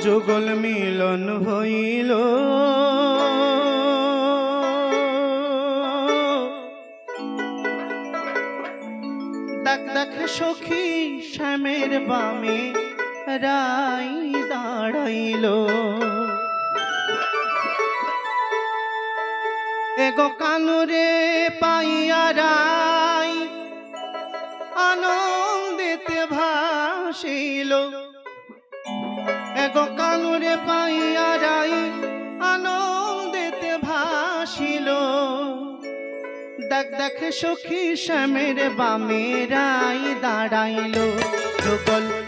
যুগল মিলন হইল। দেখ দেখ সখী শ্যামের বামে রাই দাঁড়াইল। এগো কানুরে পাইয়া রাই আনন্দিতে ভাসিল। এগো কানুরে পাইয়া রাই আনন্দেতে ভাসিল। দেখ দেখ সখী শ্যামের বামেরাই দাঁড়াইল। যুগল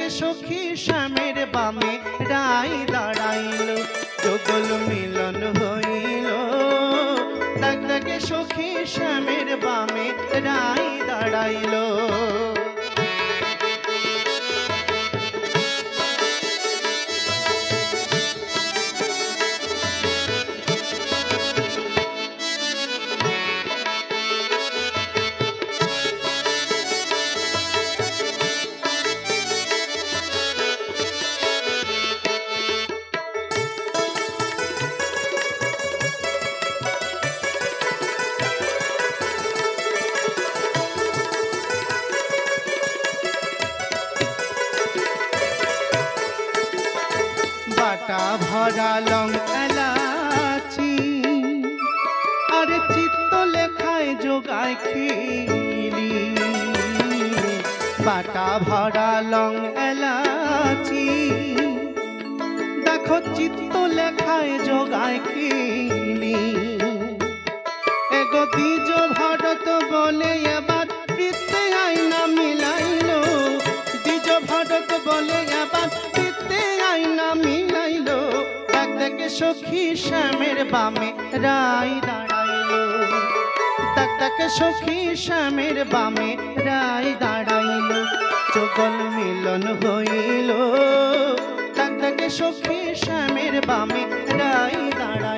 দেখ সখী স্বামীর বামে রাই দাঁড়াইল যোগল মিলন হইল। দেখ ডাকে সখী স্বামীর বামে রাই দাঁড়াইল ভরা লং এলাচি। আর চিত্ত লেখায় যোগায় খিলি। বাটা ভরা লং এলাচি। দেখো চিত্ত লেখায় যোগায় খিলি। এগো দ্বিজ ভরত বলে এবার বৃত্তে আইনা সখী শ্যামের বামে রাই দাঁড়াইল। তাক তাক সখী শ্যামের বামে রাই দাঁড়াইল। চগল মিলন হইল। তাক তাক সখী শ্যামের বামে রাই দাঁড়াইল।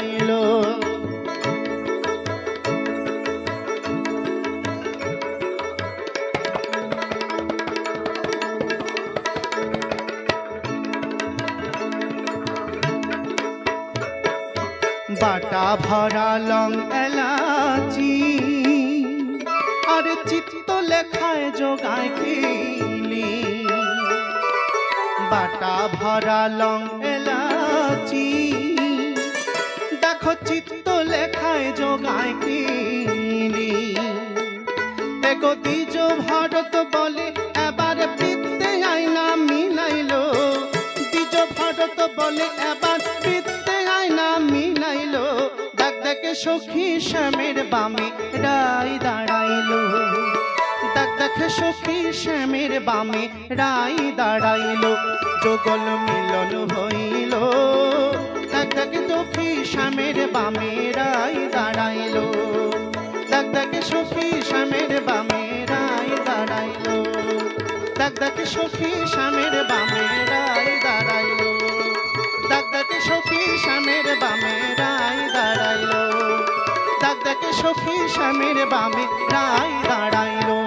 বাটা ভরা লং এলাচি। আর চিত্ত লেখায় যোগায় কিলি বাটা ভরা লং এলাচি। দেখো চিত্ত লেখায় যোগায় কিলি এগো দ্বিজ ভারত বলে, এবার বৃত্তে আইনা মিলাইল। দ্বিজ ভারত বলে, এবার সখী শ্যামের বামে রাই দাঁড়াইল। দেখ দেখে সখী শ্যামের বামে রাই দাঁড়াইল। যোগল মিলন হইল। দেখ দেখে সখী শ্যামের বামে রাই দাঁড়াইল। দেখ দেখে সখী শ্যামের বামে রাই দাঁড়াইল। দেখ দেখে সখী শ্যামের বামে সখী স্বামীর বামে রায় দাঁড়াইল।